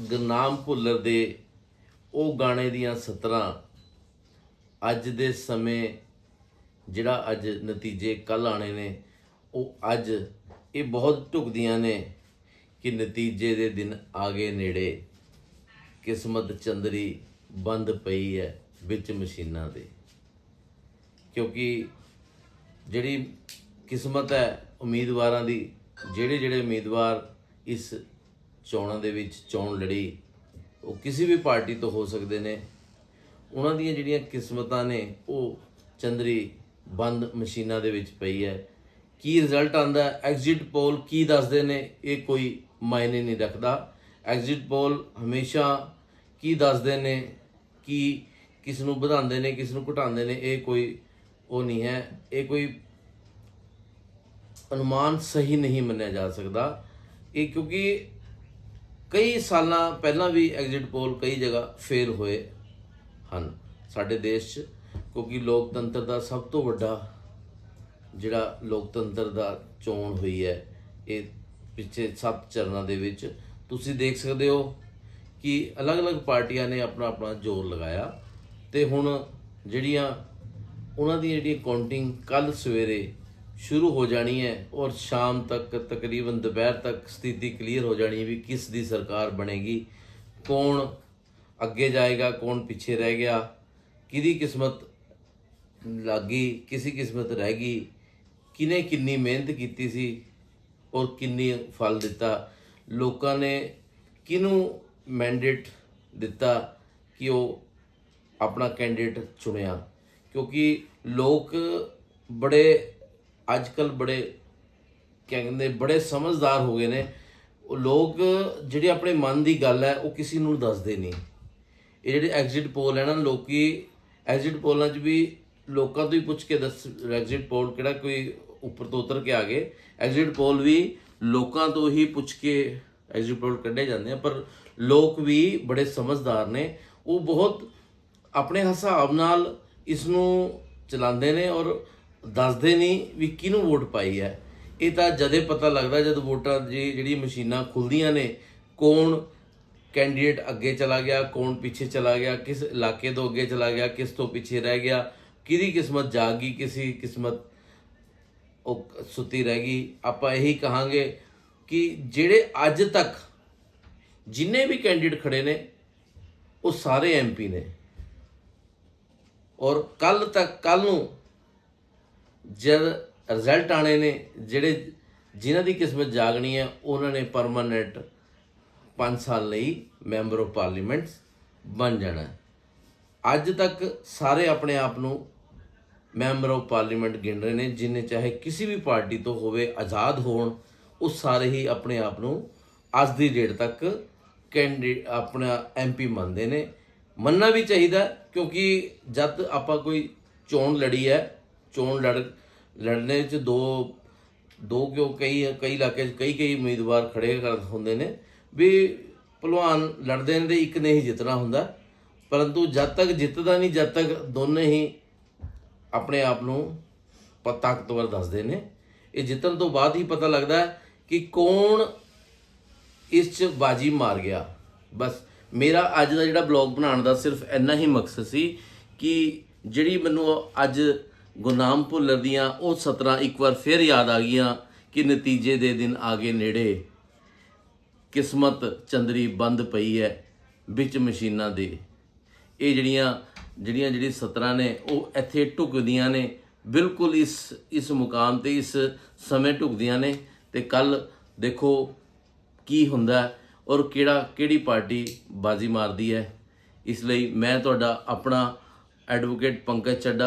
ਗੁਰਨਾਮ ਭੁੱਲਰ ਦੇ ਉਹ ਗਾਣੇ ਦੀਆਂ ਸਤਰਾਂ ਅੱਜ ਦੇ ਸਮੇਂ ਜਿਹੜਾ ਅੱਜ ਨਤੀਜੇ ਕੱਲ ਆਣੇ ਨੇ, ਉਹ ਅੱਜ ਇਹ ਬਹੁਤ ਢੁਕਦੀਆਂ ਨੇ ਕਿ ਨਤੀਜੇ ਦੇ ਦਿਨ ਆਗੇ ਨੇੜੇ। ਕਿਸਮਤ ਚੰਦਰੀ ਬੰਦ ਪਈ ਹੈ ਵਿੱਚ ਮਸ਼ੀਨਾਂ ਦੇ। ਕਿਉਂਕਿ ਜਿਹੜੀ ਕਿਸਮਤ ਹੈ ਉਮੀਦਵਾਰਾਂ ਦੀ ਜਿਹੜੇ ਜਿਹੜੇ ਉਮੀਦਵਾਰ ਇਸ ਚੋਣਾਂ ਦੇ ਵਿੱਚ ਚੋਣ ਲੜੀ, ਉਹ ਕਿਸੇ ਵੀ ਪਾਰਟੀ ਤੋਂ ਹੋ ਸਕਦੇ ਨੇ। ਉਹਨਾਂ ਦੀਆਂ ਜਿਹੜੀਆਂ ਕਿਸਮਤਾਂ ਨੇ, ਉਹ ਚੰਦਰੀ ਬੰਦ ਮਸ਼ੀਨਾਂ ਦੇ ਵਿੱਚ ਪਈ ਹੈ। ਕੀ ਰਿਜ਼ਲਟ ਆਂਦਾ ਐਗਜ਼ਿਟ ਪੋਲ ਕੀ ਦੱਸਦੇ ਨੇ? ਇਹ ਕੋਈ ਮਾਇਨੇ ਨਹੀਂ ਰੱਖਦਾ। ਐਗਜ਼ਿਟ ਪੋਲ ਹਮੇਸ਼ਾ ਕੀ ਦੱਸਦੇ ਨੇ? ਕੀ ਕਿਸ ਨੂੰ ਵਧਾਉਂਦੇ ਨੇ, ਕਿਸ ਨੂੰ ਘਟਾਉਂਦੇ ਨੇ, ਇਹ ਕੋਈ ਉਹ ਨਹੀਂ ਹੈ। ਇਹ ਕੋਈ ਅਨੁਮਾਨ ਸਹੀ ਨਹੀਂ ਮੰਨਿਆ ਜਾ ਸਕਦਾ। ਇਹ ਕਿਉਂਕਿ ਕਈ ਸਾਲਾਂ ਪਹਿਲਾਂ ਵੀ ਐਗਜ਼ਿਟ ਪੋਲ ਕਈ ਜਗ੍ਹਾ ਫੇਲ ਹੋਏ ਹਨ ਸਾਡੇ ਦੇਸ਼ 'ਚ, ਕਿਉਂਕਿ ਲੋਕਤੰਤਰ ਦਾ ਸਭ ਤੋਂ ਵੱਡਾ ਜਿਹੜਾ ਲੋਕਤੰਤਰ ਦਾ ਚੋਣ ਹੋਈ ਹੈ, ਇਹ ਪਿੱਛੇ ਸੱਤ ਚਰਨਾਂ ਦੇ ਵਿੱਚ, ਤੁਸੀਂ ਦੇਖ ਸਕਦੇ ਹੋ ਕਿ ਅਲੱਗ-ਅਲੱਗ ਪਾਰਟੀਆਂ ਨੇ ਆਪਣਾ ਆਪਣਾ ਜ਼ੋਰ ਲਗਾਇਆ ਤੇ ਹੁਣ ਜਿਹੜੀਆਂ ਉਹਨਾਂ ਦੀ ਜਿਹੜੀ ਕਾਊਂਟਿੰਗ ਕੱਲ ਸਵੇਰੇ ਸ਼ੁਰੂ ਹੋ ਜਾਣੀ ਹੈ ਔਰ ਸ਼ਾਮ ਤੱਕ ਤਕਰੀਬਨ ਦੁਪਹਿਰ ਤੱਕ ਸਥਿਤੀ ਕਲੀਅਰ ਹੋ ਜਾਣੀ ਵੀ ਕਿਸ ਦੀ ਸਰਕਾਰ ਬਣੇਗੀ, ਕੌਣ ਅੱਗੇ ਜਾਏਗਾ, ਕੌਣ ਪਿੱਛੇ ਰਹਿ ਗਿਆ, ਕਿਹਦੀ ਕਿਸਮਤ ਲੱਗੀ, ਕਿਸੇ ਕਿਸਮਤ ਰਹਿ ਗਈ ਕਿਨੇ ਕਿੰਨੀ ਮਿਹਨਤ ਕੀਤੀ ਸੀ ਔਰ ਕਿੰਨੀ ਫਲ ਦਿੱਤਾ, ਲੋਕਾਂ ਨੇ ਕਿਹਨੂੰ ਮੈਂਡੇਟ ਦਿੱਤਾ ਕਿ ਉਹ ਆਪਣਾ ਕੈਂਡੀਡੇਟ ਚੁਣਿਆ, ਕਿਉਂਕਿ ਲੋਕ ਬੜੇ ਅੱਜ ਅੱਜਕੱਲ ਬੜੇ, ਕਿਆ ਕਹਿੰਦੇ, ਬੜੇ ਸਮਝਦਾਰ ਹੋ ਗਏ ਨੇ। ਉਹ ਲੋਕ ਜਿਹੜੇ ਆਪਣੇ ਮਨ ਦੀ ਗੱਲ ਹੈ, ਉਹ ਕਿਸੇ ਨੂੰ ਦੱਸਦੇ ਨਹੀਂ। ਇਹ ਜਿਹੜੇ ਐਗਜ਼ਿਟ ਪੋਲ ਹੈ ਨਾ, ਲੋਕੀ ਐਗਜ਼ਿਟ ਪੋਲਾਂ 'ਚ ਵੀ ਲੋਕਾਂ ਤੋਂ ਹੀ ਪੁੱਛ ਕੇ ਦੱਸ ਐਗਜ਼ਿਟ ਪੋਲ ਕਿਹੜਾ ਕੋਈ ਉੱਪਰ ਤੋਂ ਉਤਰ ਕੇ ਆ ਗਏ। ਐਗਜ਼ਿਟ ਪੋਲ ਵੀ ਲੋਕਾਂ ਤੋਂ ਹੀ ਪੁੱਛ ਕੇ ਐਗਜ਼ਿਟ ਪੋਲ ਕੱਢੇ ਜਾਂਦੇ ਆ, ਪਰ ਲੋਕ ਵੀ ਬੜੇ ਸਮਝਦਾਰ ਨੇ। ਉਹ ਬਹੁਤ ਆਪਣੇ ਹਿਸਾਬ ਨਾਲ ਇਸ ਨੂੰ ਚਲਾਉਂਦੇ ਨੇ ਔਰ ਦੱਸਦੇ ਨਹੀਂ ਵੀ ਕਿਹਨੂੰ ਵੋਟ ਪਾਈ ਹੈ। ਇਹ ਤਾਂ ਜਦੇ ਪਤਾ ਲੱਗਦਾ ਜਦ ਵੋਟਾਂ ਦੀ ਜਿਹੜੀ ਮਸ਼ੀਨਾਂ ਖੁੱਲਦੀਆਂ ਨੇ, ਕੌਣ ਕੈਂਡੀਡੇਟ ਅੱਗੇ ਚਲਾ ਗਿਆ, ਕੌਣ ਪਿੱਛੇ ਚਲਾ ਗਿਆ, ਕਿਸ ਇਲਾਕੇ ਤੋਂ ਅੱਗੇ ਚਲਾ ਗਿਆ, ਕਿਸ ਤੋਂ ਪਿੱਛੇ ਰਹਿ ਗਿਆ, ਕਿਹਦੀ ਕਿਸਮਤ ਜਾਗ ਗਈ, ਕਿਸੇ ਕਿਸਮਤ ਉਹ ਸੁੱਤੀ ਰਹਿ ਗਈ। ਆਪਾਂ ਇਹੀ ਕਹਾਂਗੇ ਕਿ ਜਿਹੜੇ ਅੱਜ ਤੱਕ ਜਿੰਨੇ ਵੀ ਕੈਂਡੀਡੇਟ ਖੜੇ ਨੇ, ਉਹ ਸਾਰੇ ਐਮਪੀ ਨੇ। ਔਰ ਕੱਲ ਤੱਕ ਕੱਲ ਨੂੰ ਜਦ ਰਿਜ਼ਲਟ ਆਣੇ ਨੇ, ਜਿਹੜੇ ਜਿਨ੍ਹਾਂ ਦੀ ਕਿਸਮਤ ਜਾਗਣੀ ਹੈ, ਉਹਨਾਂ ਨੇ ਪਰਮਾਨੈਂਟ 5 ਸਾਲ ਲਈ ਮੈਂਬਰ ਆਫ ਪਾਰਲੀਮੈਂਟ ਬਣ ਜਾਣਾ ਅੱਜ ਤੱਕ ਸਾਰੇ ਆਪਣੇ ਆਪ ਨੂੰ ਮੈਂਬਰ ਆਫ ਪਾਰਲੀਮੈਂਟ ਗਿਣ ਰਹੇ ਨੇ, ਜਿੰਨੇ ਚਾਹੇ ਕਿਸੇ ਵੀ ਪਾਰਟੀ ਤੋਂ ਹੋਵੇ ਆਜ਼ਾਦ ਹੋਣ, ਉਹ ਸਾਰੇ ਹੀ ਆਪਣੇ ਆਪ ਨੂੰ ਅੱਜ ਦੀ ਡੇਟ ਤੱਕ ਕੈਂਡੀਡੇਟ ਆਪਣਾ ਐਮਪੀ ਮੰਨਦੇ ਨੇ। ਮੰਨਣਾ ਵੀ ਚਾਹੀਦਾ ਕਿਉਂਕਿ ਜਦ ਆਪਾਂ ਕੋਈ ਚੋਣ ਲੜੀ ਹੈ ਚੋਣ ਲੜ ਲੜਨੇ 'ਚ ਦੋ ਦੋ ਕਿਉਂ ਕਈ ਕਈ ਇਲਾਕੇ 'ਚ ਕਈ ਕਈ ਉਮੀਦਵਾਰ ਖੜੇ ਕਰ ਹੁੰਦੇ ਨੇ ਵੀ ਭਲਵਾਨ ਲੜਦੇ ਨੇ ਤੇ ਇੱਕ ਨੇ ਹੀ ਜਿੱਤਣਾ ਹੁੰਦਾ। ਪਰੰਤੂ ਜਦ ਤੱਕ ਜਿੱਤਦਾ ਨਹੀਂ, ਜਦ ਤੱਕ ਦੋਨੇ ਹੀ ਆਪਣੇ ਆਪ ਨੂੰ ਪ- ਤਾਕਤਵਰ ਦੱਸਦੇ ਨੇ। ਇਹ ਜਿੱਤਣ ਤੋਂ ਬਾਅਦ ਹੀ ਪਤਾ ਲੱਗਦਾ ਕਿ ਕੌਣ ਇਸ ਚ ਬਾਜੀ ਮਾਰ ਗਿਆ। ਬਸ, ਮੇਰਾ ਅੱਜ ਦਾ ਜਿਹੜਾ ਬਲੌਗ ਬਣਾਉਣ ਦਾ ਸਿਰਫ ਇੰਨਾ ਹੀ ਮਕਸਦ ਸੀ ਕਿ ਜਿਹੜੀ ਮੈਨੂੰ ਅੱਜ ਗੁਰਨਾਮ ਭੁੱਲਰ ਦੀਆਂ ਉਹ 17 ਇੱਕ ਵਾਰ ਫਿਰ ਯਾਦ ਆ ਗਈਆਂ ਕਿ ਨਤੀਜੇ ਦੇ ਦਿਨ ਆਗੇ ਨੇੜੇ। ਕਿਸਮਤ ਚੰਦਰੀ ਬੰਦ ਪਈ ਹੈ, ਵਿੱਚ ਮਸ਼ੀਨਾਂ ਦੇ। ਇਹ ਜਿਹੜੀਆਂ ਜਿਹੜੀਆਂ ਜਿਹੜੀ 17 ਨੇ, ਉਹ ਇੱਥੇ ਢੁਕਦੀਆਂ ਨੇ, ਬਿਲਕੁਲ ਇਸ ਇਸ ਮੁਕਾਮ ਤੇ, ਇਸ ਸਮੇਂ ਢੁਕਦੀਆਂ ਨੇ। ਤੇ ਕੱਲ ਦੇਖੋ ਕੀ ਹੁੰਦਾ ਔਰ ਕਿਹੜਾ, ਕਿਹੜੀ ਪਾਰਟੀ ਬਾਜ਼ੀ ਮਾਰਦੀ ਹੈ। ਇਸ ਲਈ ਮੈਂ ਤੁਹਾਡਾ ਆਪਣਾ ਐਡਵੋਕੇਟ ਪੰਕਜ ਚੱਡਾ